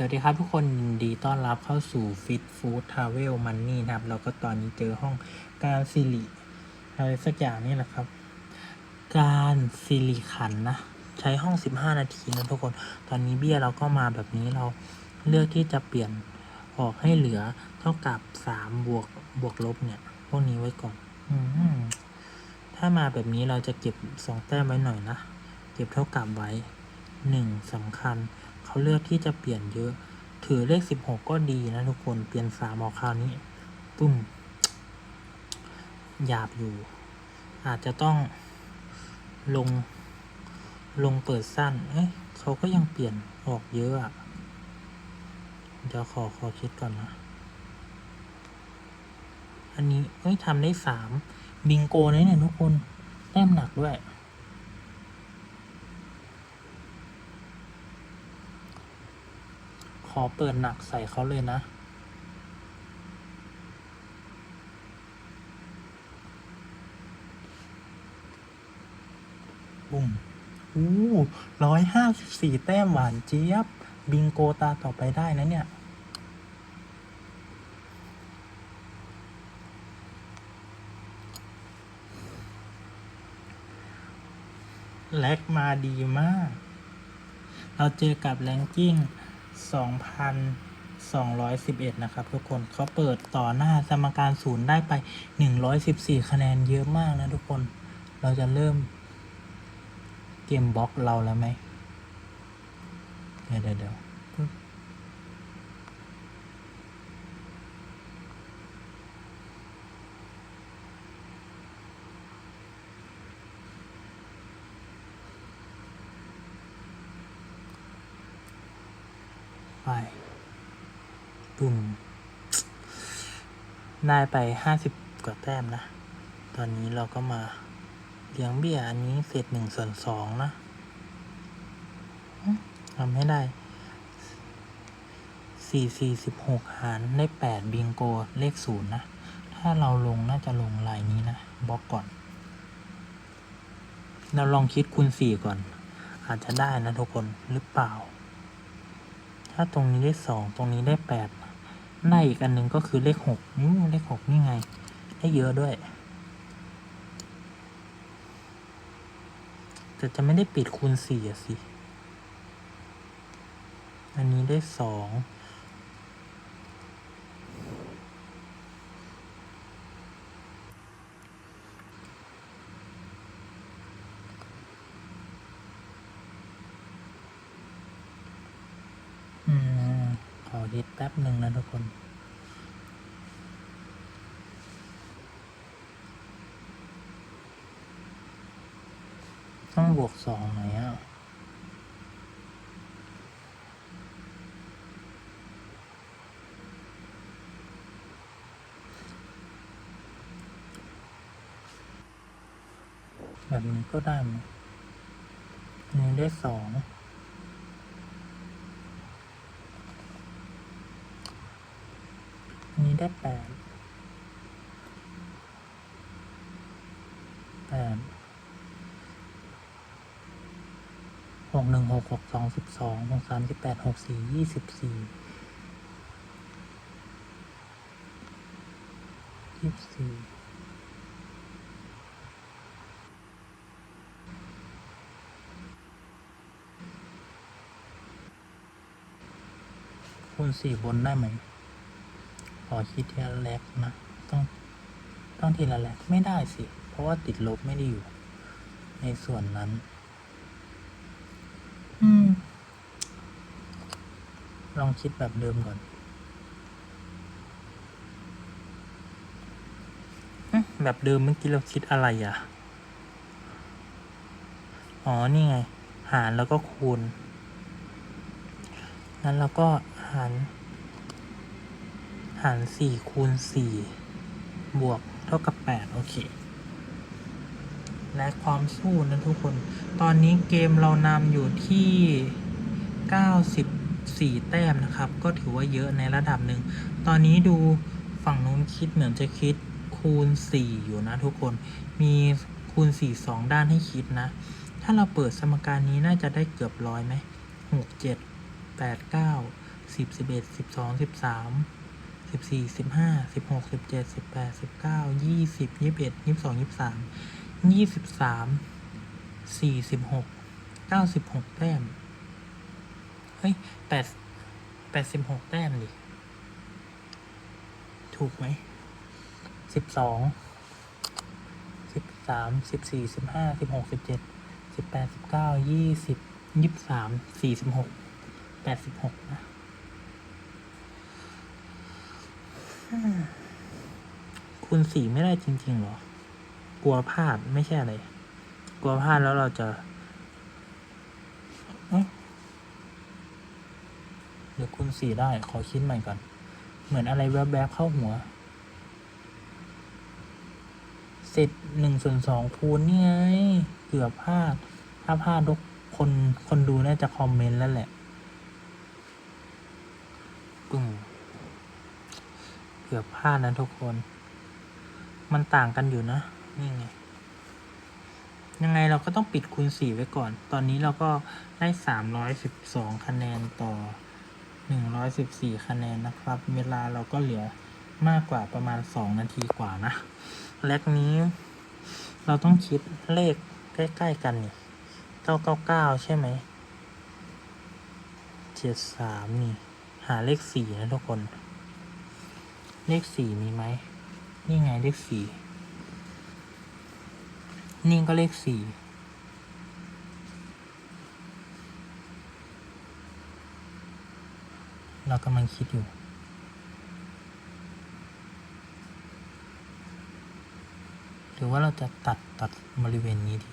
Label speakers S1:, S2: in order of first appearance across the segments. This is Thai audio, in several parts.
S1: สวัสดีครับทุกคนยินดีต้อนรับเข้าสู่ Fit Food Travel Money นะครับ แล้วก็ตอนนี้เจอห้องการสิริอะไรสักอย่างนี่แหละครับ การสิริขันนะ ใช้ห้อง 15 นาทีนะทุกคน ตอนนี้เบี้ยเราก็มาแบบนี้เราเลือกที่จะเปลี่ยนออกให้เหลือเท่ากับ 3 บวกบวกลบเนี่ย พวกนี้ไว้ก่อนอถ้ามาแบบนี้เราจะเก็บ 2 แต้มไว้หน่อยนะ เก็บเท่ากับไว้ 1สำคัญ เขาเลือกที่จะเปลี่ยนเยอะ ถือเลข16ก็ดีนะทุกคนเปลี่ยนสามออกคราวนี้ปุ้มหยาบอยู่ อาจจะต้องลง ลงเปิดสั้น เอ้ยเขาก็ยังเปลี่ยนออกเยอะอะเดี๋ยวขอขอคิดก่อนนะ อันนี้เอ้ยทำได้สามบิงโกนะเนี่ยทุกคนแต้มหนักด้วย ขอเปิดหนักใส่เขาเลยนะ บุ้มอู้ร้อยห้าสิบสี่แต้มหวานเจี๊ยบ บิงโกตาต่อไปได้นะเนี่ย แล็กมาดีมาก เราเจอกับแรงกิ้ง 2,211 นะครับ ทุกคนเขาเปิดต่อหน้าสมการศูนย์ได้ไป 114 คะแนนเยอะมากนะทุกคน เราจะเริ่มเกมบล็อกเราแล้วไหมเดี๋ยวเดี๋ยวเดี๋ยวปึ๊บไปปุ่ม ได้ไปห้าสิบกว่าแต้มนะ ตอนนี้เราก็มาเลี้ยงเบี้ยอันนี้เศษหนึ่งส่วนสองนะทำให้ได้สี่สี่สิบหกหารได้แปดบิงโกเลขศูนย์นะ ถ้าเราลงน่าจะลงลายนี้นะบล็อกก่อน เราลองคิดคูณสี่ก่อน อาจจะได้นะทุกคนหรือเปล่า ถ้าตรงนี้ได้สองตรงนี้ได้แปด หน้าอีกอันหนึ่งก็คือเลขหกเลขหกนี่ไง ได้เยอะด้วย แต่จะไม่ได้ปิดคูณสี่อะสิ อันนี้ได้สอง อืม ขอคิด แป๊บหนึ่งนะทุกคน ต้องบวกสองหน่อยอะแบบนี้ก็ได้มั้ยอันนี้ได้สอง อันนี้ได้แปดแปดหกหนึ่งหกหกสองสิบสองหกสามสิบแปดหกสี่ยี่สิบสี่ยี่สิบสี่คูณสี่บนได้ไหม ขอคิดทีละแรกนะ ต้อง ต้องทีละแรกไม่ได้สิ เพราะว่าติดลบไม่ได้อยู่ ในส่วนนั้น อืม ลองคิดแบบเดิมก่อนเอ๊ะแบบเดิมเมื่อกี้เราคิดอะไรอะ อ๋อ นี่ไง หารแล้วก็คูณ นั้นเราก็หาร หารสี่คูณสี่บวกเท่ากับแปดโอเค และความสู้นะทุกคน ตอนนี้เกมเรานำอยู่ที่94แต้มนะครับ ก็ถือว่าเยอะในระดับหนึ่ง ตอนนี้ดูฝั่งนู้นคิดเหมือนจะคิดคูณ4อยู่นะทุกคน มีคูณ4 2ด้านให้คิดนะ ถ้าเราเปิดสมการนี้น่าจะได้เกือบร้อยไหมหกเจ็ดแปดเก้าสิบสิบเอ็ดสิบสองสิบสาม สิบสี่สิบห้าสิบหกสิบเจ็ดสิบแปดสิบเก้ายี่สิบยี่สิบเอ็ดยี่สิบสองยี่สิบสามยี่สิบสามสี่สิบหกเก้าสิบหกแต้ม เฮ้ยแปดแปดสิบหกแต้มดิ ถูกไหมสิบสองสิบสามสิบสี่สิบห้าสิบหกสิบเจ็ดสิบแปดสิบเก้ายี่สิบยี่สิบสามสี่สิบหกแปดสิบหกนะอืม คูณสี่ไม่ได้จริงๆเหรอ กลัวพลาดไม่ใช่อะไร กลัวพลาดแล้วเราจะเดี๋ยวคูณสี่ได้ ขอคิดใหม่ก่อน เหมือนอะไรแวบๆเข้าหัวเสร็จหนึ่งส่วนสองคูณนี่ไง เกือบพลาด ถ้าพลาดทุกคนคนดูน่าจะคอมเมนต์แล้วแหละปึ้ง เกือบพลาดนะทุกคน มันต่างกันอยู่นะ นี่ไง ยังไงเราก็ต้องปิดคูณสี่ไว้ก่อน ตอนนี้เราก็ได้สามร้อยสิบสองคะแนนต่อหนึ่งร้อยสิบสี่คะแนนนะครับ เวลาเราก็เหลือมากกว่าประมาณสองนาทีกว่านะ แลกนี้ เราต้องคิดเลขใกล้ๆกันนี่เก้าเก้าเก้าใช่ไหมเจ็ดสามนี่ หาเลขสี่นะทุกคน เลขสี่มีไหม นี่ไงเลขสี่ นี่ก็เลขสี่ เรากำลังคิดอยู่หรือว่าเราจะตัดตัดบริเวณนี้ดี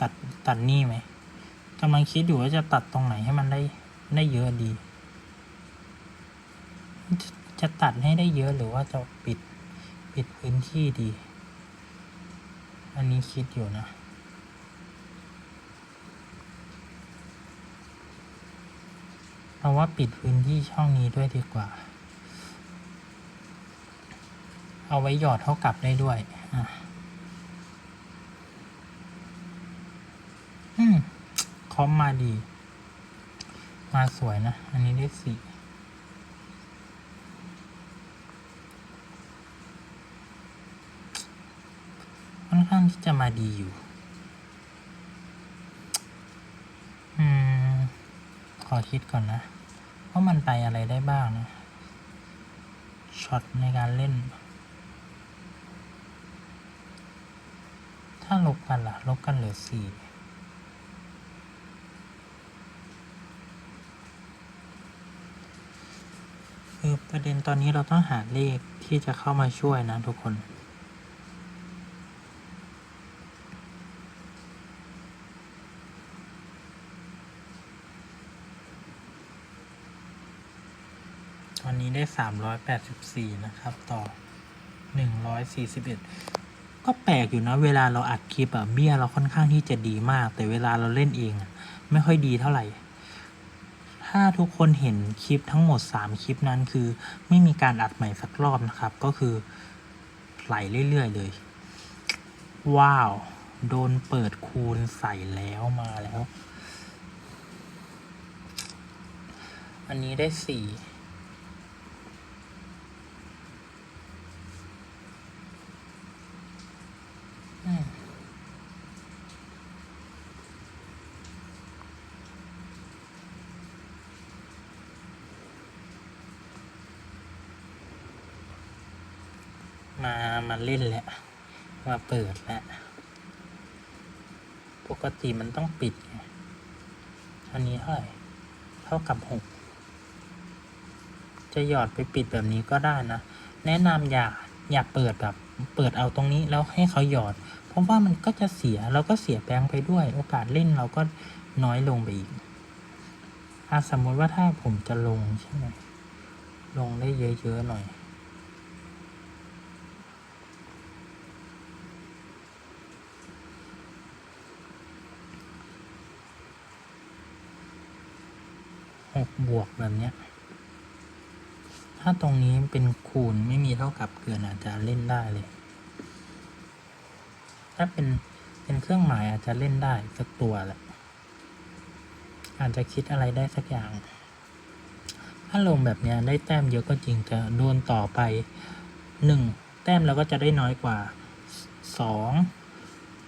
S1: ตัดตัดนี่ไหมกำลังคิดอยู่ว่าจะตัดตรงไหนให้มันได้ได้เยอะดี จะตัดให้ได้เยอะหรือว่าจะปิดปิดพื้นที่ดี อันนี้คิดอยู่นะเราว่าปิดพื้นที่ช่องนี้ด้วยดีกว่า เอาไว้หยอดเท่ากับได้ด้วยอะอืมคอมมาดี มาสวยนะ อันนี้ได้สี่ ค่อน ข้างที่จะมาดีอยู่ อืม ขอคิดก่อนนะ ว่ามันไปอะไรได้บ้างนะช็อตในการเล่น ถ้าลบกันล่ะ ลบกันเหลือสี่คือประเด็นตอนนี้เราต้องหาเลขที่จะเข้ามาช่วยนะทุกคน ตอนนี้ได้สามร้อยแปดสิบสี่นะครับ ต่อหนึ่งร้อยสี่สิบเอ็ดก็แปลกอยู่นะ เวลาเราอัดคลิปอะเบี้ยเราค่อนข้างที่จะดีมาก แต่เวลาเราเล่นเองอะไม่ค่อยดีเท่าไหร่ ถ้าทุกคนเห็นคลิปทั้งหมด 3 คลิปนั้นคือ ไม่มีการอัดใหม่สักรอบนะครับ ก็คือไหลเรื่อยๆเลย ว้าว โดนเปิดคูณใส่แล้วมาแล้ว อันนี้ได้สี่อืม มามาเล่นแล้วมาเปิดแล้ว ปกติมันต้องปิดอันนี้เท่าไหร่เท่ากับหกจะหยอดไปปิดแบบนี้ก็ได้นะ แนะนำอย่าอย่าเปิดแบบ เปิดเอาตรงนี้แล้วให้เขาหยอด เพราะว่ามันก็จะเสียเราก็เสียแบงไปด้วย โอกาสเล่นเราก็น้อยลงไปอีกอะสมมติว่าถ้าผมจะลงใช่ไหมลงได้เยอะๆหน่อย หกบวกแบบเนี้ย ถ้าตรงนี้เป็นคูณไม่มีเท่ากับเกินอาจจะเล่นได้เลย ถ้าเป็นเป็นเครื่องหมายอาจจะเล่นได้สักตัวแหละ อาจจะคิดอะไรได้สักอย่าง ถ้าลงแบบเนี้ยได้แต้มเยอะก็จริงแต่โดนต่อไปหนึ่งแต้มเราก็จะได้น้อยกว่าสอง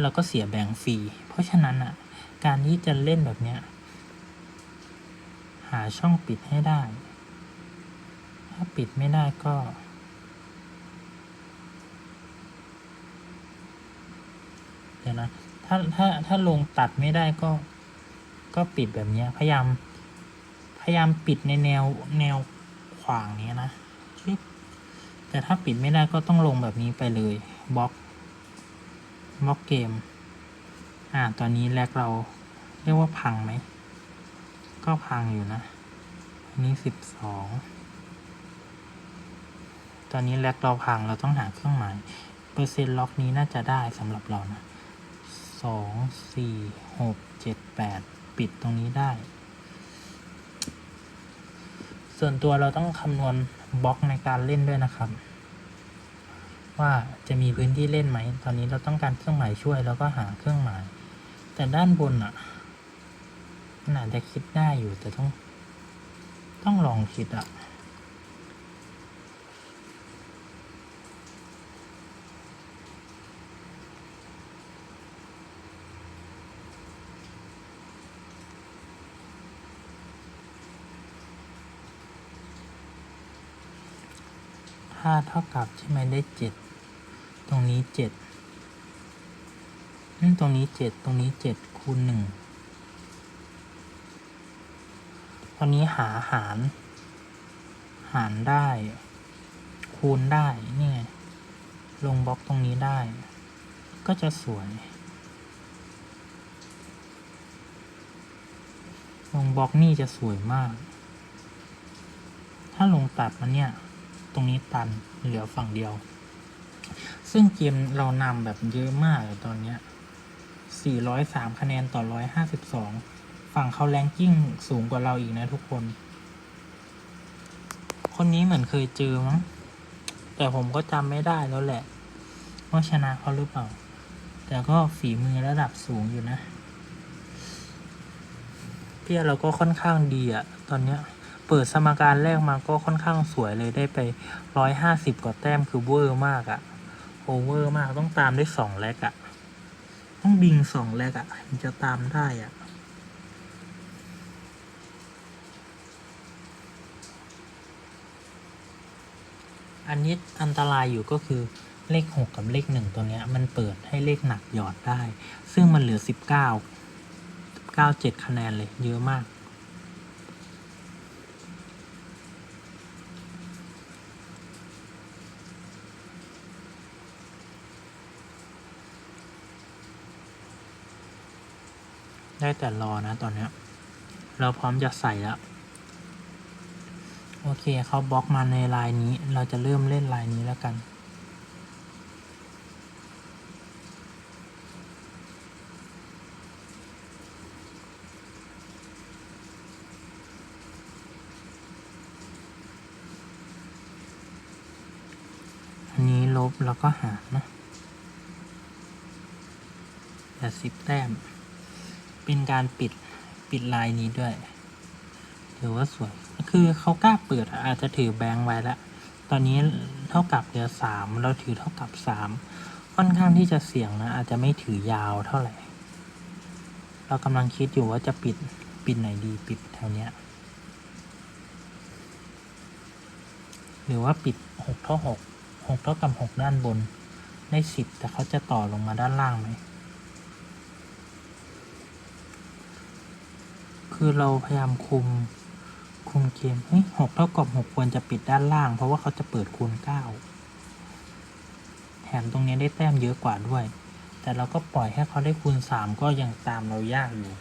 S1: เราก็เสียแบ่งฟรี เพราะฉะนั้นอะ การที่จะเล่นแบบเนี้ย หาช่องปิดให้ได้ ถ้าปิดไม่ได้ก็ เดี๋ยวนะ ถ้าถ้าถ้าลงตัดไม่ได้ก็ ก็ปิดแบบนี้พยายาม พยายามปิดในแนวแนวขวางนี้นะ แต่ถ้าปิดไม่ได้ก็ต้องลงแบบนี้ไปเลยบล็อกบล็อกเกม อ่า ตอนนี้แรกเราเรียกว่าพังไหม ก็พังอยู่นะอันนี้สิบสองตอนนี้แรกเราพังเราต้องหาเครื่องหมาย เปอร์เซ็นต์ล็อกนี้น่าจะได้สำหรับเรานะสองสี่หกเจ็ดแปดปิดตรงนี้ได้ ส่วนตัวเราต้องคำนวณบล็อกในการเล่นด้วยนะครับ ว่าจะมีพื้นที่เล่นไหม ตอนนี้เราต้องการเครื่องหมายช่วยแล้วก็หาเครื่องหมาย แต่ด้านบนอะ มันอาจจะคิดได้อยู่แต่ต้อง ต้องลองคิดอะถ้าเท่ากับใช่ไหมได้เจ็ด ตรงนี้เจ็ดนั่นตรงนี้เจ็ด ตรงนี้เจ็ดคูณหนึ่ง ตอนนี้หาหาร หารได้ คูณได้นี่ไงลงบล็อกตรงนี้ได้ ก็จะสวย ลงบล็อกนี่จะสวยมาก ถ้าลงตัดมันเนี่ย ตรงนี้ตันเหลือฝั่งเดียว ซึ่งเกมเรานำแบบเยอะมากตอนเนี้ย403 คะแนนต่อ 152 ฝั่งเขาแรงกิ้งสูงกว่าเราอีกนะทุกคน คนนี้เหมือนเคยเจอมั้ง แต่ผมก็จำไม่ได้แล้วแหละ ว่าชนะเขาหรือเปล่า แต่ก็ฝีมือระดับสูงอยู่นะ เพียเราก็ค่อนข้างดีอะตอนเนี้ย เปิดสมการแรกมาก็ค่อนข้างสวยเลยได้ไปร้อยห้าสิบกว่าแต้มคือเวอร์มากอะโอเวอร์มากต้องตามด้วยสองแลกอะต้องบิงสองแลกอะถึงจะตามได้อะ อันนี้อันตรายอยู่ก็คือเลขหกกับเลขหนึ่งตัวเนี้ยมันเปิดให้เลขหนักหยอดได้ ซึ่งมันเหลือสิบเก้าเก้าเจ็ดคะแนนเลย เยอะมาก ได้แต่รอนะตอนเนี้ยเราพร้อมจะใส่แล้ว โอเคเขาบล็อกมาในลายนี้ เราจะเริ่มเล่นลายนี้แล้วกัน อันนี้ลบแล้วก็หารนะแต่สิบแต้ม เป็นการปิดปิดลายนี้ด้วย ถือว่าสวยคือเขากล้าเปิดอาจจะถือแบงค์ไว้ล้วตอนนี้เท่ากับเหลือสามเราถือเท่ากับสามค่อนข้างที่จะเสี่ยงนะ อาจจะไม่ถือยาวเท่าไหร่ เรากำลังคิดอยู่ว่าจะปิดปิดไหนดีปิดแถวเนี้ย หรือว่าปิดหกเท่าหกหกเท่ากับหกด้านบนได้สิบแต่เขาจะต่อลงมาด้านล่างไหมคือเราพยายามคุม คุมเกมเฮ้ยหกเท่ากับหกควรจะปิดด้านล่าง เพราะว่าเขาจะเปิดคูณเก้าแถมตรงนี้ได้แต้มเยอะกว่าด้วย แต่เราก็ปล่อยให้เขาได้คูณสามก็ยังตามเรายากอยู่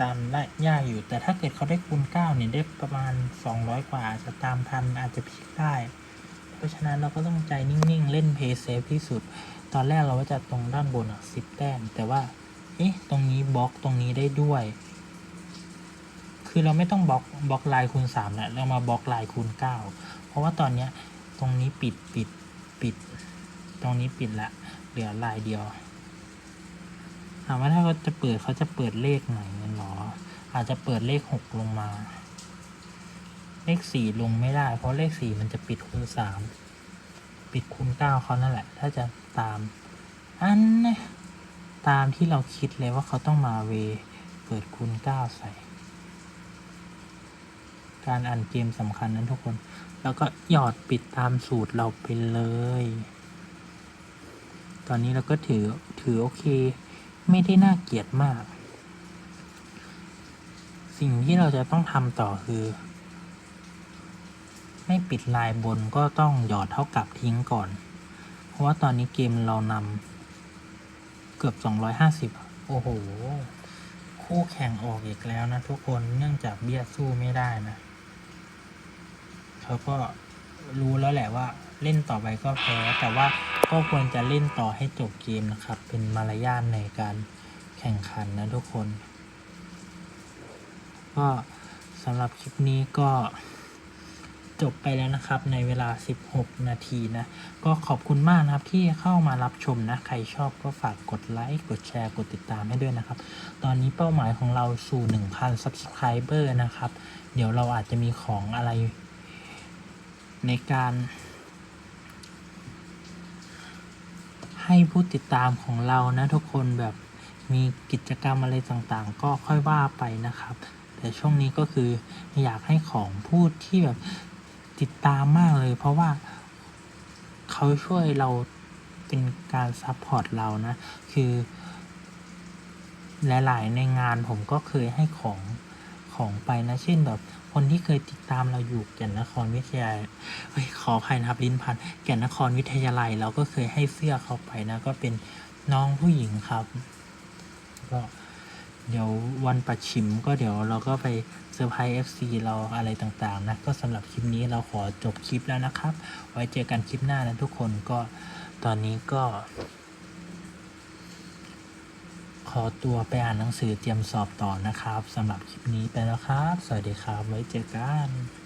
S1: ตามได้ยากอยู่แต่ถ้าเกิดเขาได้คูณเก้าเนี่ยได้ประมาณสองร้อยกว่าอาจจะตามทันอาจจะพลิกได้ เพราะฉะนั้นเราก็ต้องใจนิ่งๆ เล่นเพย์เซฟที่สุด ตอนแรกเราว่าจะตรงด้านบนอะสิบแต้มแต่ว่าเอ๊ะตรงนี้บล็อกตรงนี้ได้ด้วย คือเราไม่ต้องบล็อกบล็อกลายคูณสามแล้วเรามาบล็อกลายคูณเก้าเพราะว่าตอนเนี้ยตรงนี้ปิดปิดปิด ตรงนี้ปิดละเหลือลายเดียวถามว่าถ้าเขาจะเปิดเขาจะเปิดเลขไหนกันหรอ อาจจะเปิดเลขหกลงมา เลขสี่ลงไม่ได้ เพราะเลขสี่มันจะปิดคูณสามปิดคูณเก้าเขานั่นแหละ ถ้าจะตาม อันนี้ตามที่เราคิดเลยว่าเขาต้องมาเว เปิดคูณเก้าใส่ การอ่านเกมสำคัญนั้นทุกคน แล้วก็หยอดปิดตามสูตรเราไปเลย ตอนนี้เราก็ถือถือโอเค ไม่ได้น่าเกลียดมาก สิ่งที่เราจะต้องทำต่อคือ ไม่ปิดลายบนก็ต้องหยอดเท่ากับทิ้งก่อน เพราะว่าตอนนี้เกมเรานำเกือบ 250 โอ้โหคู่แข่งออกอีกแล้วนะทุกคนเนื่องจากเบี้ยสู้ไม่ได้นะ เขาก็รู้แล้วแหละว่าเล่นต่อไปก็แพ้ แต่ว่าก็ควรจะเล่นต่อให้จบเกมนะครับ เป็นมารยาทในการแข่งขันนะทุกคน ก็สำหรับคลิปนี้ก็จบไปแล้วนะครับในเวลา 16 นาทีนะ ก็ขอบคุณมากนะครับที่เข้ามารับชมนะ ใครชอบก็ฝากกดไลค์กดแชร์กดติดตามให้ด้วยนะครับ ตอนนี้เป้าหมายของเราสู่ 1,000 Subscriber นะครับ เดี๋ยวเราอาจจะมีของอะไร ในการให้ผู้ติดตามของเรานะทุกคนแบบมีกิจกรรมอะไรต่างๆ ก็ค่อยว่าไปนะครับ แต่ช่วงนี้ก็คืออยากให้ของพูดที่แบบติดตามมากเลย เพราะว่าเขาช่วยเราเป็นการซัพพอร์ตเรานะ คือ หลายๆในงานผมก็เคยให้ของของไปนะ เช่นแบบ คนที่เคยติดตามเราอยู่แก่นนครวิทยาลัยเฮ้ยขออภัยนะครับลิ้นพันแก่นนครวิทยาลัย เราก็เคยให้เสื้อเขาไปนะ ก็เป็นน้องผู้หญิงครับ ก็เดี๋ยววันประชิมก็เดี๋ยวเราก็ไปเซอร์ไพรส์ FC เราอะไรต่างๆนะ ก็สำหรับคลิปนี้เราขอจบคลิปแล้วนะครับ ไว้เจอกันคลิปหน้านะทุกคนก็ตอนนี้ก็ อตัวไปอ่านหนังสือเตรียมสอบต่อนะครับสำหรับคลิปนี้ไปแล้วครับ สวัสดีครับ ไว้เจอกัน